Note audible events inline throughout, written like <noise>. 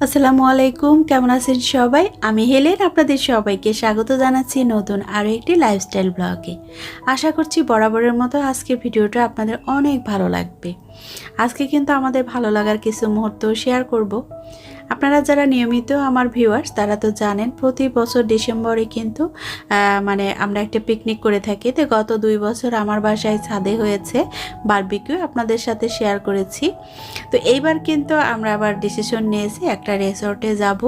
আসসালামু আলাইকুম, কেমন আছেন সবাই? আমি হেলেন, আপনাদের সবাইকে স্বাগত জানাচ্ছি নতুন আরও একটি লাইফস্টাইল ব্লগে আশা করছি বরাবরের মতো আজকের ভিডিওটা আপনাদের অনেক ভালো লাগবে। আজকে কিন্তু আমাদের ভালো লাগার কিছু মুহূর্ত শেয়ার করব। আপনারা যারা নিয়মিত আমার ভিউয়ার্স তারা তো জানেন প্রতি বছর ডিসেম্বরে কিন্তু মানে আমরা একটা পিকনিক করে থাকি। তো গত দুই বছর আমার বাসায় ছাদে হয়েছে বারবিকিউ আপনাদের সাথে শেয়ার করেছি। তো এইবার কিন্তু আমরা আবার ডিসিশন নিয়েছি একটা রিসর্টে যাব।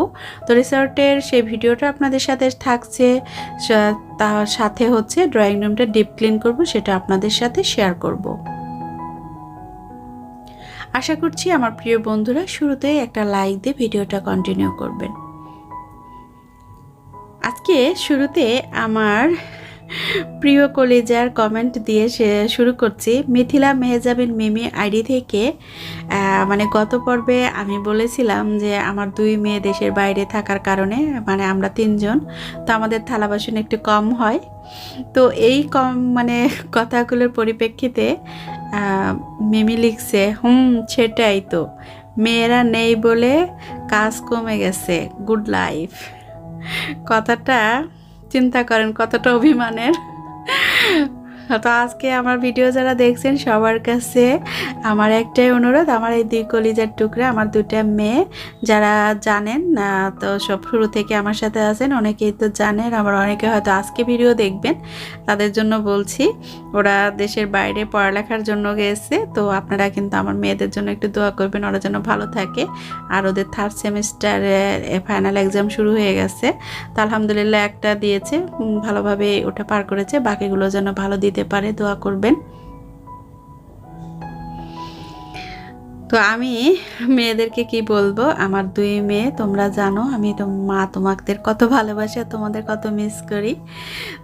তো রিসর্টের সেই ভিডিওটা আপনাদের সাথে থাকছে তার সাথে হচ্ছে ড্রয়িং রুমটা ডিপ ক্লিন করব, সেটা আপনাদের সাথে শেয়ার করব। আশা করছি আমার প্রিয় বন্ধুরা শুরুতেই একটা লাইক দিয়ে ভিডিওটা কন্টিনিউ করবেন। আজকে শুরুতে আমার প্রিয় কলেজার কমেন্ট দিয়ে সে- শুরু করছি। মিথিলা মেহজাবিন মিমি আইডি থেকে মানে গত পর্বে আমি বলেছিলাম যে আমার দুই মেয়ে দেশের বাইরে থাকার কারণে মানে আমরা তিনজন, তো আমাদের থালা বাসন একটু কম হয়। তো এই কম মানে কথাগুলোর পরিপ্রেক্ষিতে মিমি লিখছে, হুম, সেটাই তো। মেয়েরা নেই বলে কাজ কমে গেছে। Good life. কথাটা চিন্তা করেন কতটা অভিমানের। তো আজকে আমার ভিডিও যারা দেখছেন, সবার কাছে আমার একটাই অনুরোধ, আমার এই দুই কলিজার টুকরা, আমার দুটা মেয়ে যারা জানেন তো সব শুরু থেকে আমার সাথে আছেন, অনেকেই তো জানেন, আবার অনেকে হয়তো আজকে ভিডিও দেখবেন, তাদের জন্য বলছি, ওরা দেশের বাইরে পড়ালেখার জন্য গেছে, তো আপনারা কিন্তু আমার মেয়েদের জন্য একটু দোয়া করবেন, ওরা যেন ভালো থাকে। আর ওদের থার্ড সেমিস্টারের ফাইনাল এক্সাম শুরু হয়ে গেছে, তো আলহামদুলিল্লাহ একটা দিয়েছে ভালোভাবে ওটা পার করেছে, বাকিগুলো যেন ভালো দিতে পারে, দোয়া করবেন। তো আমি মেয়েদেরকে কি বলব? আমার দুই মেয়ে, তোমরা জানো, আমি তো মা তোমাদের কত ভালোবাসি আর তোমাদের কত মিস করি।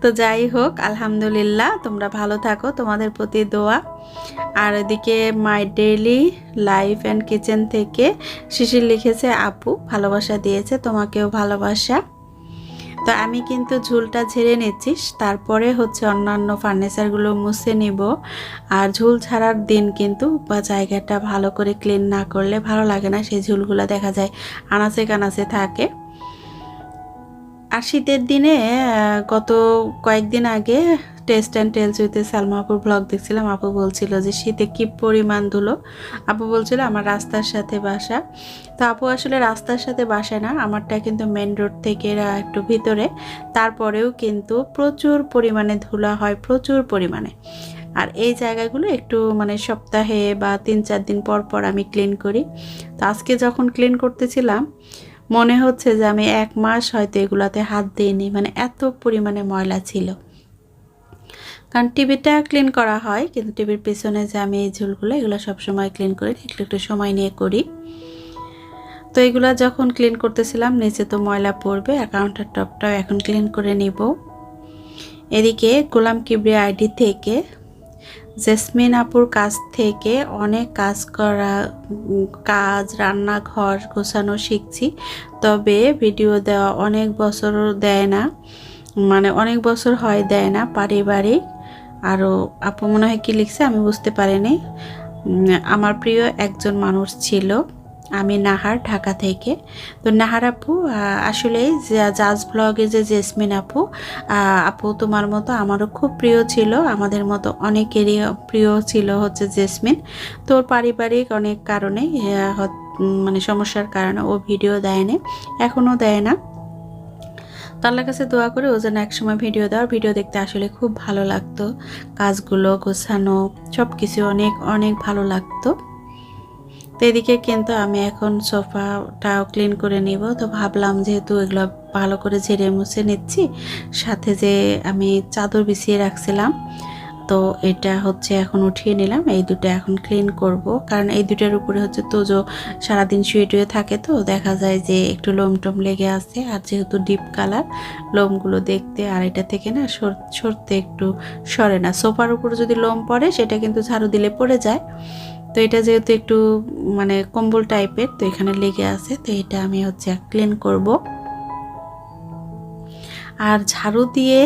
তো যাই হোক, আলহামদুলিল্লাহ, তোমরা ভালো থাকো, তোমাদের প্রতি দোয়া। আর এদিকে my daily life and kitchen থেকে শিশির লিখেছে, আপু, ভালোবাসা দিয়েছে, তোমাকেও ভালোবাসা। তো আমি কিন্তু ঝুলটা ঝেড়ে নিচ্ছি, তারপরে হচ্ছে অন্যান্য ফার্নিচারগুলো মুছে নিব। আর ঝুল ছাড়ার দিন কিন্তু বা জায়গাটা ভালো করে ক্লিন না করলে ভালো লাগে না, সেই ঝুলগুলো দেখা যায় আনাচে কানাচে থাকে। আর শীতের দিনে গত কয়েকদিন আগে taste and tales with Salma আপুর ব্লগ দেখছিলাম। আপু বলছিল যে শীতে কি পরিমাণ ধুলো? আপু বলছিল আমার রাস্তার সাথে বাসা। তো আপু আসলে রাস্তার সাথে বাসা না, আমারটা কিন্তু মেন রোড থেকে একটু ভিতরে। তারপরেও কিন্তু প্রচুর পরিমাণে ধুলা হয়, প্রচুর পরিমাণে। আর এই জায়গাগুলো একটু মানে সপ্তাহে বা তিন চার দিন পর পর আমি ক্লিন করি। তো আজকে যখন ক্লিন করতেছিলাম মনে হচ্ছে যে আমি এক মাস হয়তো এগুলাতে হাত দিইনি মানে এত পরিমাণে ময়লা ছিল। কারণ টিভিটা ক্লিন করা হয়, কিন্তু টিভির পেছনে যে আমি এই ঝুলগুলো, এগুলো সবসময় ক্লিন করি একটু একটু সময় নিয়ে করি। তো এগুলো যখন ক্লিন করতেছিলাম, নিচে তো ময়লা পড়বে, আর কাউন্টার টপটাও এখন ক্লিন করে নিব। এদিকে গোলাম কিবরি আইডি থেকে জেসমিন আপুর কাছ থেকে অনেক কাজ করা কাজ, রান্নাঘর গোছানো শিখছি। তবে ভিডিও দেওয়া অনেক বছর দেয় না। মানে অনেক বছর হয় দেয় না পারিবারিক। আরও আপু মনে হয় কী লিখছে আমি বুঝতে পারিনি। আমার প্রিয় একজন মানুষ ছিল। আমি নাহার ঢাকা থেকে। তো নাহার আপু আসলে জাজ ব্লগে যে জেসমিন আপু আপু তোমার মতো আমারও খুব প্রিয় ছিল। আমাদের মতো অনেকেরই প্রিয় ছিল হচ্ছে জেসমিন। তোর পারিবারিক অনেক কারণে মানে সমস্যার কারণে ও ভিডিও দেয়নি, এখনও দেয় না। তো আল্লাহর কাছে দোয়া করে ও যেন একসময় ভিডিও দেওয়ার ভিডিও দেখতে আসলে খুব ভালো লাগতো। কাজগুলো গোছানো সব কিছু অনেক অনেক ভালো লাগতো। তো এদিকে কিন্তু আমি এখন সোফাটাও ক্লিন করে নিব। তো ভাবলাম যেহেতু এগুলো ভালো করে ঝেড়ে মুছে নিচ্ছি, সাথে যে আমি চাদর বিছিয়ে রাখছিলাম, তো এটা হচ্ছে এখন উঠিয়ে নিলাম। এই দুটো এখন ক্লিন করব। কারণ এই দুটার উপরে হচ্ছে তোজো সারাদিন শুয়ে টুয়ে থাকে তো, দেখা যায় যে একটু লোম টোম লেগে আছে। আর যেহেতু ডিপ কালার লোমগুলো দেখতে আর এটা থেকে না সর- সরতে একটু সরে না। সোফার উপরে যদি লোম পড়ে, সেটা কিন্তু ঝাড়ু দিলে পড়ে যায়। তো এটা যেহেতু একটু মানে কম্বল টাইপের, তো এখানে লেগে আছে, তো এটা আমি হচ্ছে ক্লিন করব। আর ঝাড়ু দিয়ে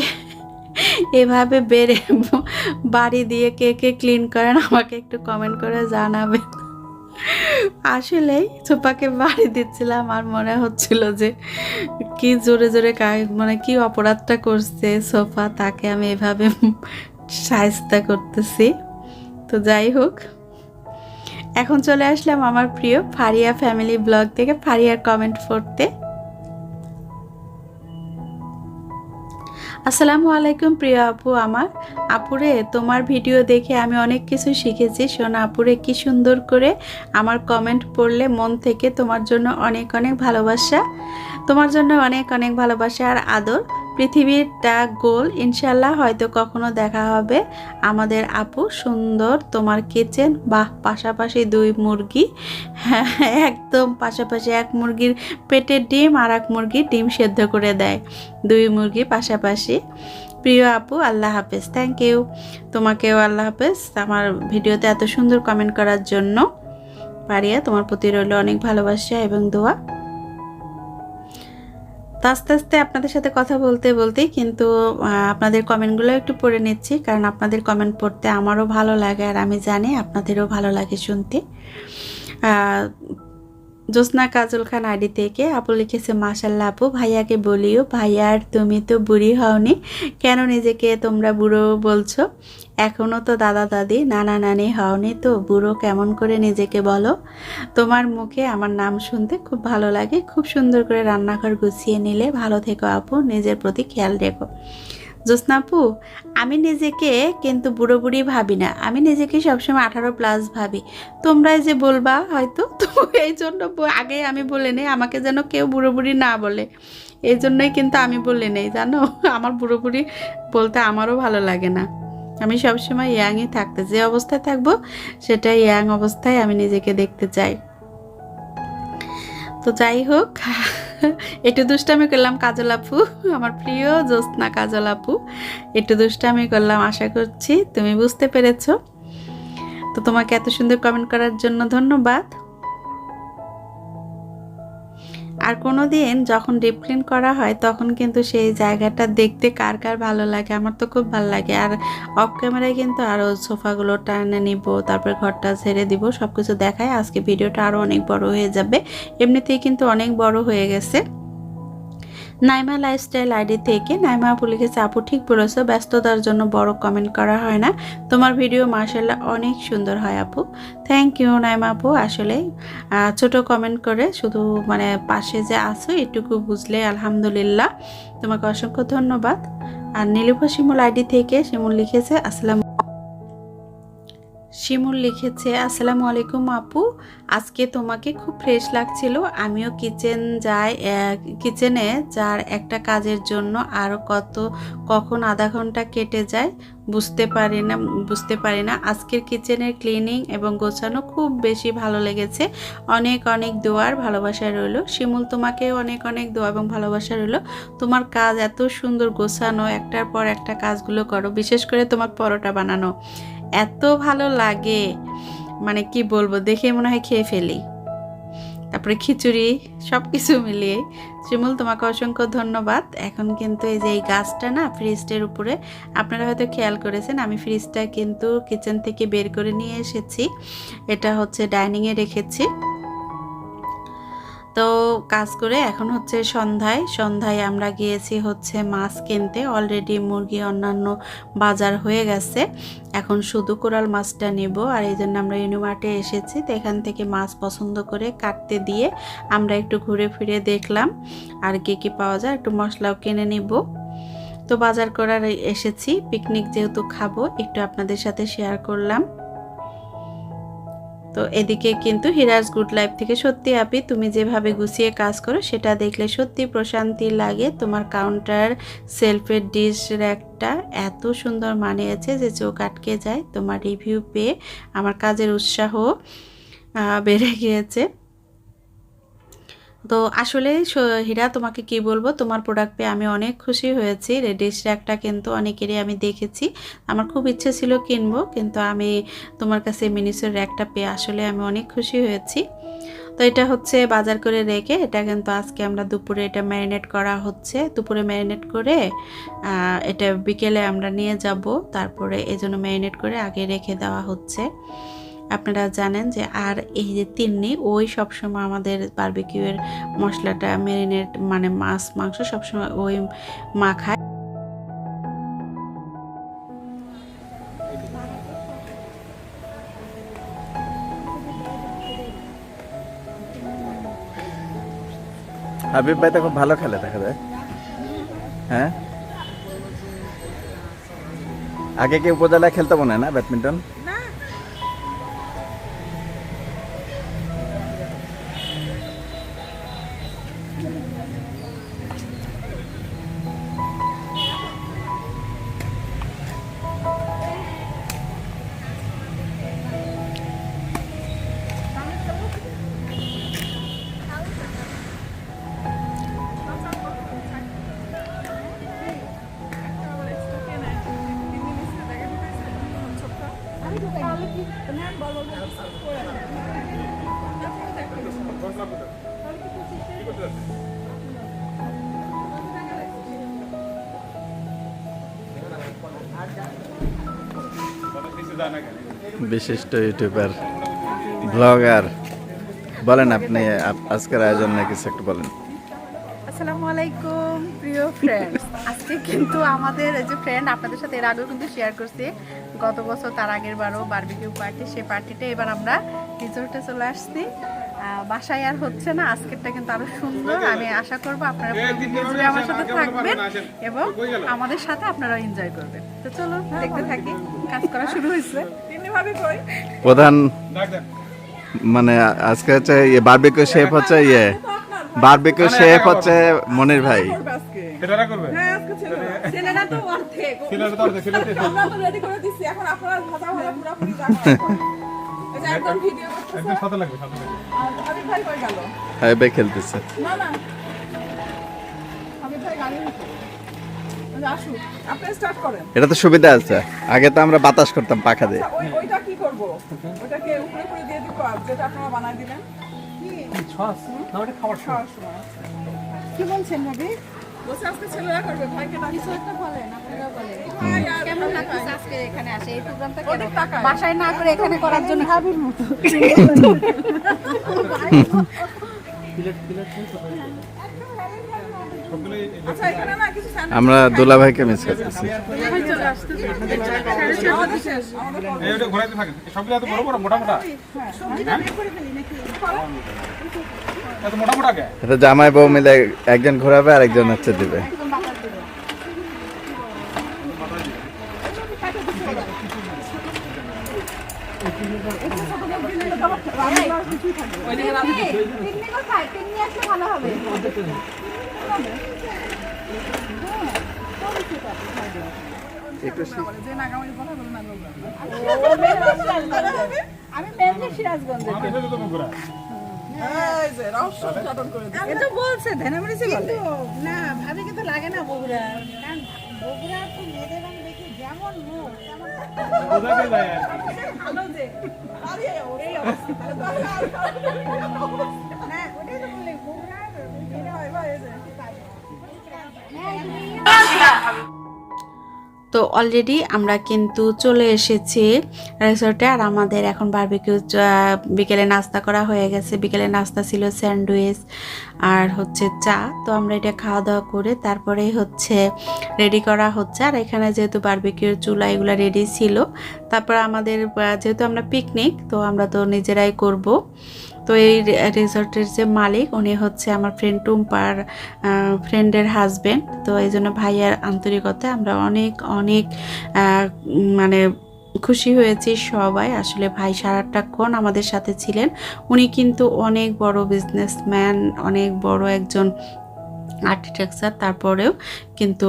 <laughs> এভাবে বেড়ে <laughs> বাড়ি দিয়ে কে কে ক্লিন করেন, আমাকে একটু কমেন্ট করে জানাবেন। আসলেই সোফাকে বাড়ি দিচ্ছিলাম, আর মনে হচ্ছিল যে কি জোরে জোরে মানে কি অপরাধটা করছে সোফা, তাকে আমি এভাবে <laughs> সাহিস্তা করতেছি। তো যাই হোক। এখন চলে আসলাম আমার প্রিয় ফারিয়া ফ্যামিলি ব্লগ থেকে, ফারিয়ার কমেন্ট পড়তে। আসসালামু আলাইকুম প্রিয় আপু, আমার। আপুরে, তোমার ভিডিও দেখে আমি অনেক কিছু শিখেছি। সোনা আপুরে, কি সুন্দর করে আমার কমেন্ট পড়লে মন থেকে তোমার জন্য অনেক অনেক ভালোবাসা, তোমার জন্য অনেক অনেক ভালোবাসা আর আদর। পৃথিবীরটা গোল ইনশাল্লাহ হয়তো কখনো দেখা হবে। আমাদের আপু সুন্দর, তোমার কিচেন বাহ, পাশাপাশি দুই মুরগি। হ্যাঁ একদম পাশাপাশি এক মুরগির পেটের ডিম আর এক মুরগি ডিম সেদ্ধ করে দেয়। দুই মুরগি পাশাপাশি। প্রিয় আপু, আল্লাহ হাফেজ থ্যাংক ইউ তোমাকেও আল্লাহ হাফেজ আমার ভিডিওতে এত সুন্দর কমেন্ট করার জন্য। পারিয়া, তোমার প্রতি রইল অনেক ভালোবাসা এবং দোয়া। তো আস্তে আস্তে আপনাদের সাথে কথা বলতে বলতে কিন্তু আপনাদের কমেন্টগুলো একটু পড়ে নিচ্ছি। কারণ আপনাদের কমেন্ট পড়তে আমারও ভালো লাগে আর আমি জানি আপনাদেরও ভালো লাগে শুনতে। জ্যোৎস্না কাজল খান আইডি থেকে, আপু লিখেছে মাসাল্লাহ আপু, ভাইয়াকে বলিও ভাইয়ার তুমি তো বুড়ি হওনি, কেন নিজেকে তোমরা বুড়ো বলছো? এখনও তো দাদা দাদি, নানা নানি হওনি তো, বুড়ো কেমন করে নিজেকে বলো? তোমার মুখে আমার নাম শুনতে খুব ভালো লাগে, খুব সুন্দর করে রান্নাঘর গুছিয়ে নিলে ভালো থেকো আপু, নিজের প্রতি খেয়াল রেখো। জ্যোৎস্নাপু আমি নিজেকে কিন্তু বুড়ো বুড়ি ভাবি না। আমি নিজেকে সবসময় আঠারো প্লাস ভাবি। তোমরাই যে বলবা হয়তো, তো এই জন্য আগে আমি বলে নেই, আমাকে যেন কেউ বুড়ো বুড়ি না বলে। এই জন্যই কিন্তু আমি বলে নেই, জানো? আমার বুড়ো বুড়ি বলতে আমারও ভালো লাগে না। আমি সবসময় ইয়াংই থাকতে, যে অবস্থায় থাকব সেটা ইয়াং অবস্থায় আমি নিজেকে দেখতে চাই। তো যাই হোক, একটু দুষ্টামি করলাম কাজল আপু, আমার প্রিয় জ্যোৎস্না কাজল আপু। একটু দুষ্টামি করলাম, আশা করছি তুমি বুঝতে পেরেছ। তো তোমাকে এত সুন্দর কমেন্ট করার জন্য ধন্যবাদ। আর কোনো দিন যখন ডিপ ক্লিন করা হয়, তখন কিন্তু সেই জায়গাটা দেখতে কার কার ভালো লাগে, আমার তো খুব ভালো লাগে। আর অফ ক্যামেরায় কিন্তু আরও সোফাগুলো টানে নিব, তারপর ঘরটা ছেড়ে দিব সব কিছু দেখায়। আজকে ভিডিওটা আরও অনেক বড় হয়ে যাবে। এমনিতেই কিন্তু অনেক বড় হয়ে গেছে। নাইমা লাইফস্টাইল আইডি থেকে নাইমা আপু লিখেছে আপু ঠিক বলেছ, ব্যস্ততার জন্য বড় কমেন্ট করা হয় না। তোমার ভিডিও মার্শাল্লাহ অনেক সুন্দর হয় আপু। থ্যাংক ইউ নাইমা আপু। আসলে ছোট কমেন্ট করে শুধু মানে পাশে যে আছো, এটুকু বুঝলে আলহামদুলিল্লাহ। তোমাকে অসংখ্য ধন্যবাদ। আর নীলুফা শিমুল আইডি থেকে শিমুল লিখেছে, আসসালাম শিমুল লিখেছে, আসসালামু আলাইকুম আপু। আজকে তোমাকে খুব ফ্রেশ লাগছিল। আমিও কিচেন যাই কিচেনে যার একটা কাজের জন্য আর কত, কখন আধা ঘণ্টা কেটে যায় বুঝতে পারি না, বুঝতে পারি না। আজকের কিচেনের ক্লিনিং এবং গোছানো খুব বেশি ভালো লেগেছে। অনেক অনেক দোয়ার ভালোবাসা রইল। শিমুল তোমাকেও অনেক অনেক দোয়া এবং ভালোবাসা রইল। তোমার কাজ এত সুন্দর গোছানো, একটার পর একটা কাজগুলো করো, বিশেষ করে তোমার পরোটা বানানো। এত ভালো লাগে। মানে কি বলব, দেখে মনে হয় খেয়ে ফেলি। তারপরে খিচুড়ি সব কিছু মিলিয়ে। শিমুল তোমাকে অসংখ্য ধন্যবাদ। এখন কিন্তু এই যে এই গাছটা না, ফ্রিজটার উপরে, আপনারা হয়তো খেয়াল করেছেন, আমি ফ্রিজটা কিন্তু কিচেন থেকে বের করে নিয়ে এসেছি। এটা হচ্ছে ডাইনিংয়ে রেখেছি। তো কাজ করে এখন হচ্ছে সন্ধ্যায়। সন্ধ্যায় আমরা গিয়েছি হচ্ছে মাছ কিনতে। অলরেডি মুরগি অন্যান্য বাজার হয়ে গেছে। এখন শুধু কোরাল মাছটা নেব আর এই জন্য আমরা ইউনিমার্টে এসেছি। তো এখান থেকে মাছ পছন্দ করে কাটতে দিয়ে আমরা একটু ঘুরে ফিরে দেখলাম আর কি কি পাওয়া যায়। একটু মশলাও কিনে নিব। তো বাজার করার এসেছি। পিকনিক যেহেতু খাব, একটু আপনাদের সাথে শেয়ার করলাম। তো এদিকে কিন্তু হিরাজ গুড লাইফ থেকে সত্যি আপি তুমি যেভাবে গুছিয়ে কাজ করো, সেটা দেখলে সত্যি প্রশান্তি লাগে। তোমার কাউন্টার সেলফের ডিশ র্যাকটা এত সুন্দর মানিয়েছে যে চোখ আটকে যায়। তোমার রিভিউ পেয়ে আমার কাজের উৎসাহ বেড়ে গিয়েছে। তো আসলে হীরা, তোমাকে কি বলব? তোমার প্রোডাক্ট পেয়ে আমি অনেক খুশি হয়েছি। রেডিশ র্যাকটা কিন্তু অনেকেরই আমি দেখেছি। আমার খুব ইচ্ছে ছিল কিনবো, কিন্তু আমি তোমার কাছে মিনিসের র্যাকটা পেয়ে আসলে আমি অনেক খুশি হয়েছি। তো এটা হচ্ছে বাজার করে রেখে, এটা কিন্তু আজকে আমরা দুপুরে এটা ম্যারিনেট করা হচ্ছে। দুপুরে ম্যারিনেট করে এটা বিকেলে আমরা নিয়ে যাব। তারপরে এই জন্য ম্যারিনেট করে আগে রেখে দেওয়া হচ্ছে। আপনারা জানেন যে আর এই যে তিন্নি, ওই সবসময় আমাদের বারবিকিউয়ের মশলাটা মেরিনেট মানে মাছ, মাংস সবসময় ওই মা খায়। হাবিব ভাই তো খুব ভালো খেলে, দেখা যায়। হ্যাঁ? আগে কি উপজেলায় খেলতে মনে হয় না ব্যাডমিন্টন? বিশিষ্ট ইউটিউবার, ব্লগার। বলেন আপনি আজকের আয়োজন নিয়ে কিছু একটু বলেন। আসসালামু আলাইকুম, প্রিয় ফ্রেন্ডস আজকে কিন্তু আমাদের যে ফ্রেন্ড আপনাদের সাথে এর আগেও কিন্তু শেয়ার করছি। গত বছর তার আগের বারও বারবিকিউ পার্টি সেই পার্টিটা এবার আমরা রিসোর্টে চলে আসছি। বাসায় আর হচ্ছে না আজকেরটা কিন্তু আরও সুন্দর। আমি আশা করব আপনারা জুড়ে আমার সাথে থাকবেন এবং আমাদের সাথে আপনারা এনজয় করবেন। তো চলো দেখতে থাকি কাজ করা শুরু হয়েছে। প্রধান মানে আজকে হচ্ছে ইয়ে বারবিকিউ শেফ হচ্ছে ইয়ে। বারবিকিউ শেফ হচ্ছে মনির ভাই। ছেলেরা করবে? ছেলেরা। তো অর্ধেক। ছেলেরা তো অর্ধেক, ছেলেরা তো- আমরা তো রেডি করে দিচ্ছি এখন আপনারা ভাজা ভাজা পুরোপুরি এই একদম ভিডিও করতেছে। একদম সাথে লাগবে সাথে লাগবে। আর ভাই কই গেল? হাবিব ভাই খেলতেছে। না না। হাবিব ভাই গাড়ি নিতে আসুন আপনি স্টার্ট করেন। এটা তো সুবিধা আছে। আগে তো আমরা বাতাস করতাম পাখা দিয়ে। আচ্ছা, ওইটা কি করব? ওটাকে উপরে করে দিয়ে দিব যেটা আপনারা বানাই দিলেন ছস? না ওটা খাবার কি বলছেন ভাবি বসে আজকে ছেলেরা করবে ভাইকে ডাকি একটা বলেন আপনারা বলেন। কেমন লাগতেছে আজকে এখানে আসে? এই প্রোগ্রামটা কেন বাসায় না করে এখানে করার জন্য মতো। আমরা দোলা ভাইকে মিস করতেছি এটা জামাই বউ মিলে একজন ঘোরাবে আর একজন হচ্ছে দিবে ওইদিকে রাখি পিকনিক কোথায় পিকনিক আসলে ভালো হবে যে নাগামনি কথা বলে না আমি মেনলি সিরাজগঞ্জে বলছে না ভাবি কিন্তু লাগে না বগুড়া বগুড়া তো মেয়েদের দেখি যেমন মুখ তেমন ஒரே তো অলরেডি আমরা কিন্তু চলে এসেছি রিসোর্টে আর আমাদের এখন বারবিকিউ বিকেলে নাস্তা করা হয়ে গেছে। বিকেলে নাস্তা ছিল স্যান্ডউইচ আর হচ্ছে চা। তো আমরা এটা খাওয়া দাওয়া করে তারপরেই হচ্ছে রেডি করা হচ্ছে। আর এখানে যেহেতু বারবিকিউর চুলা এগুলো রেডি ছিল, তারপর আমাদের যেহেতু আমরা পিকনিক তো আমরা তো নিজেরাই করব। তো এই রিসর্টের যে মালিক, উনি হচ্ছে আমার ফ্রেন্ড টুম্পার ফ্রেন্ডের হাজব্যান্ড তো এই জন্য ভাইয়ার আন্তরিকতা আমরা অনেক অনেক মানে খুশি হয়েছি সবাই। আসলে ভাই সারাটাক্ষণ আমাদের সাথে ছিলেন। উনি কিন্তু অনেক বড় বিজনেসম্যান অনেক বড় একজন আর্কিটেকচার তারপরেও কিন্তু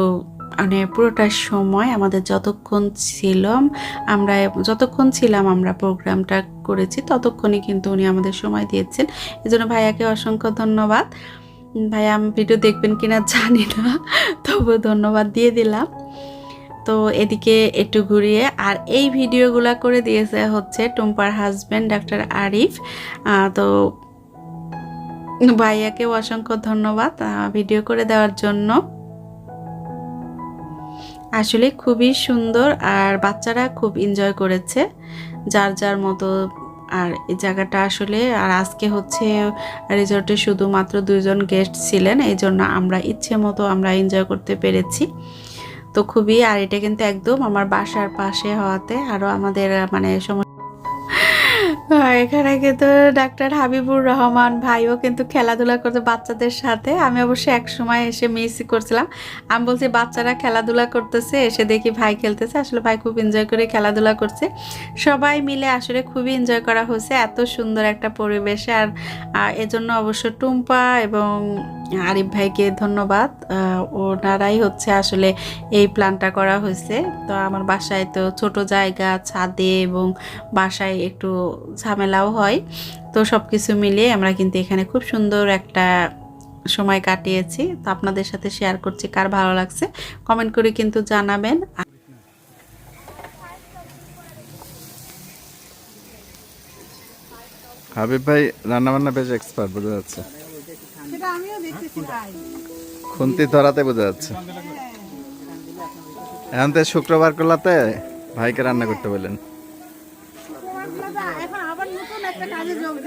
মানে পুরোটা সময় আমাদের যতক্ষণ ছিলাম, আমরা যতক্ষণ ছিলাম আমরা প্রোগ্রামটা করেছি, ততক্ষণই কিন্তু উনি আমাদের সময় দিয়েছেন। এজন্য ভাইয়াকে অসংখ্য ধন্যবাদ। ভাইয়া আমি ভিডিও দেখবেন কিনা জানি না তবু ধন্যবাদ দিয়ে দিলাম। তো এদিকে একটু ঘুরিয়ে, আর এই ভিডিওগুলো করে দিয়েছে হচ্ছে টুম্পার হাজব্যান্ড ডাক্তার আরিফ। তো ভাইয়াকেও অসংখ্য ধন্যবাদ ভিডিও করে দেওয়ার জন্য। আসলে খুবই সুন্দর আর বাচ্চারা খুব এনজয় করেছে। যার যার মতো আর এই জায়গাটা আসলে আর আজকে হচ্ছে রিসর্টে শুধুমাত্র দুজন গেস্ট ছিলেন এই জন্য আমরা ইচ্ছে মতো আমরা এনজয় করতে পেরেছি। তো খুবই, আর এটা কিন্তু একদম আমার বাসার পাশে হওয়াতে আরও আমাদের মানে সমস্যা আর এখানে কিন্তু ডাক্তার হাবিবুর রহমান ভাইও কিন্তু খেলাধুলা করতে বাচ্চাদের সাথে। আমি অবশ্য এক সময় এসে মিস করছিলাম। আমি বলছি, বাচ্চারা খেলাধুলা করতেছে, এসে দেখি ভাই খেলতেছে। আসলে ভাই খুব এনজয় করে খেলাধুলা করছে। সবাই মিলে আসলে খুবই এনজয় করা হয়েছে এত সুন্দর একটা পরিবেশে। আর এজন্য অবশ্য টুম্পা এবং আরিফ ভাইকে ধন্যবাদ। ওনারাই হচ্ছে আসলে এই প্ল্যানটা করা হয়েছে। তো আমার বাসায় তো ছোট জায়গা, ছাদে এবং বাসায় একটু ঝামেলাও হয়। তো সব কিছু মিলিয়ে আমরা কিন্তু এখানে খুব সুন্দর একটা সময় কাটিয়েছি। তো আপনাদের সাথে শেয়ার করছি কার ভালো লাগছে। কমেন্ট করে কিন্তু জানাবেন। হাবিব ভাই রান্না বান্না বেশ এক্সপার্ট বোঝা যাচ্ছে। সেটা আমিও দেখতেছি ভাই। খুন্তি ধরাতে বোঝা যাচ্ছে। এখন তো শুক্রবার করলাতে ভাইকে রান্না করতে বললেন তোমারগুলো তো এখন আবার নতুন একটা কাজে যোগ দিচ্ছে সকাল টাইমে দেখা গেছে চলে গেছে আরেকদিকে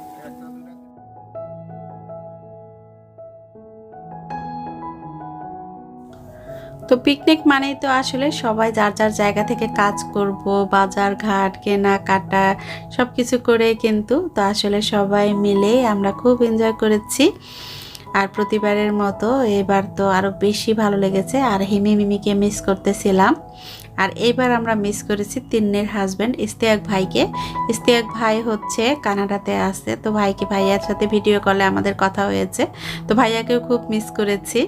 তো পিকনিক মানেই তো আসলে সবাই যার যার জায়গা থেকে কাজ করব, বাজার ঘাট, কেনাকাটা সব কিছু করে কিন্তু তো আসলে সবাই মিলে আমরা খুব এনজয় করেছি। আর প্রতিবারের মতো এবার তো আরও বেশি ভালো লেগেছে, আর হিমি মিমিকে মিস করতেছিলাম। আর এইবার আমরা মিস করেছি তিন্নের হাজব্যান্ড ইস্তিয়াক ভাইকে। ইস্তিয়াক ভাই হচ্ছে কানাডাতে আছে, তো ভাইকে ভাইয়ার সাথে ভিডিও কলে আমাদের কথা হয়েছে। তো ভাইয়াকেও খুব মিস করেছি।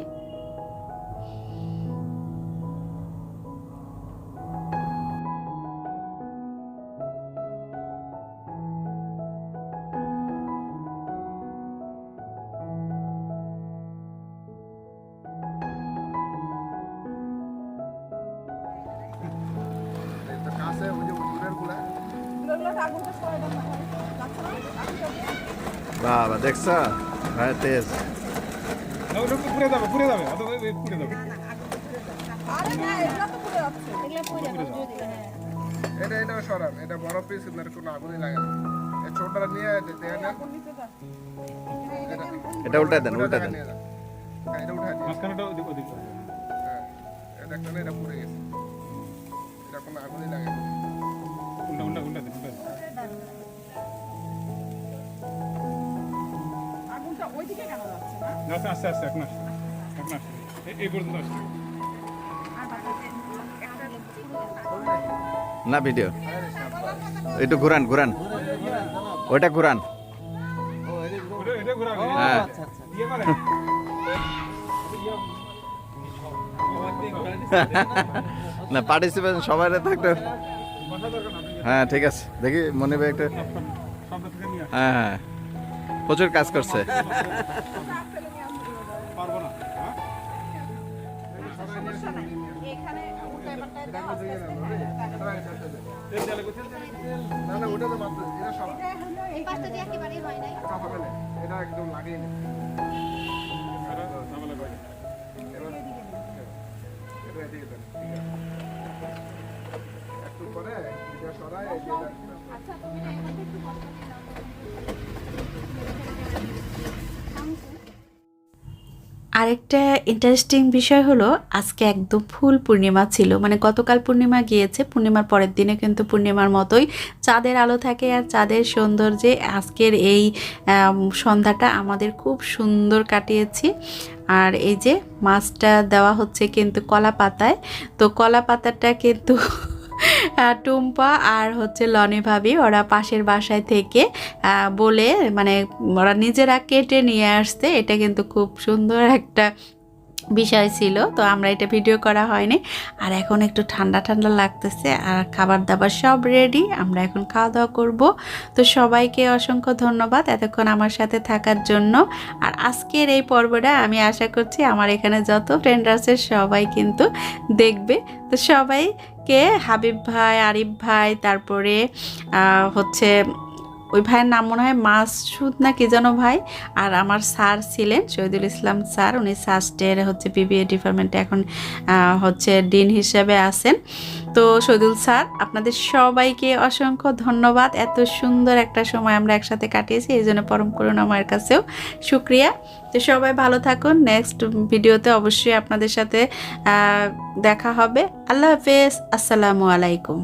বাবা দেখছ? ভাই তেজ। পুড়ে যাবে পুড়ে যাবে পুড়ে যাবে। যাচ্ছে। এটা এটা সরান এটা বড় পিস এর কোনো আগুনই লাগে। না এই ছোটটা নিয়ে না। এটা দেন দেন। হ্যাঁ, এটা উঠে নিয়ে মাঝখানেটা ওদিক ওদিক হ্যাঁ এটা একটা এটা পুড়ে গেছে। এটা কোনো আগুনই লাগে। না উল্টা উল্টা উল্টা দিন। উল্টা ওইদিকে কেন যাচ্ছে না? আস্তে আস্তে আস্তে এখন আসছে এখন আসছে এই- পর্যন্ত আসছে না ভিডিও একটু ঘুরান ঘুরান ওইটা ঘুরান ওটা- এটা ঘোরা হ্যাঁ ইয়ে না পার্টিসিপেশন সবাই থাকতো হ্যাঁ ঠিক আছে দেখি মনে ভাই একটা। হ্যাঁ হ্যাঁ প্রচুর কাজ করছে। এটা না হ্যাঁ? আরেকটা ইন্টারেস্টিং বিষয় হলো, আজকে একদম ফুল পূর্ণিমা ছিল। মানে গতকাল পূর্ণিমা গিয়েছে, পূর্ণিমার পরের দিনে কিন্তু পূর্ণিমার মতোই চাঁদের আলো থাকে আর চাঁদের সৌন্দর্যে আজকের এই সন্ধ্যাটা আমাদের খুব সুন্দর কাটিয়েছি। আর এই যে মাছটা দেওয়া হচ্ছে কিন্তু কলা পাতায় তো কলা পাতাটা কিন্তু টুম্পা আর হচ্ছে লনি ভাবি, ওরা পাশের বাসায় থেকে বলে মানে ওরা নিজেরা কেটে নিয়ে আসতে এটা কিন্তু খুব সুন্দর একটা বিষয় ছিল, তো আমরা এটা ভিডিও করা হয়নি। আর এখন একটু ঠান্ডা ঠান্ডা লাগতেছে, আর খাবার দাবার সব রেডি আমরা এখন খাওয়া দাওয়া করব। তো সবাইকে অসংখ্য ধন্যবাদ এতক্ষণ আমার সাথে থাকার জন্য। আর আজকের এই পর্বটা আমি আশা করছি আমার এখানে যত ফ্রেন্ড আছে সবাই কিন্তু দেখবে। তো সবাই কে? হাবিব ভাই আরিফ ভাই তারপরে হচ্ছে ওই ভাইয়ের নাম মনে হয় মাসুদ না কি যেন ভাই। আর আমার স্যার ছিলেন শহীদুল ইসলাম স্যার, উনি সাস্টের হচ্ছে বিবিএ ডিপার্টমেন্টে এখন হচ্ছে ডিন হিসেবে আছেন। তো শহীদুল স্যার, আপনাদের সবাইকে অসংখ্য ধন্যবাদ। এত সুন্দর একটা সময় আমরা একসাথে কাটিয়েছি, এই জন্য পরম করুন আমার কাছেও শুক্রিয়া। তো সবাই ভালো থাকুন নেক্সট ভিডিওতে অবশ্যই আপনাদের সাথে দেখা হবে। আল্লাহ হাফেজ, আসসালামু আলাইকুম।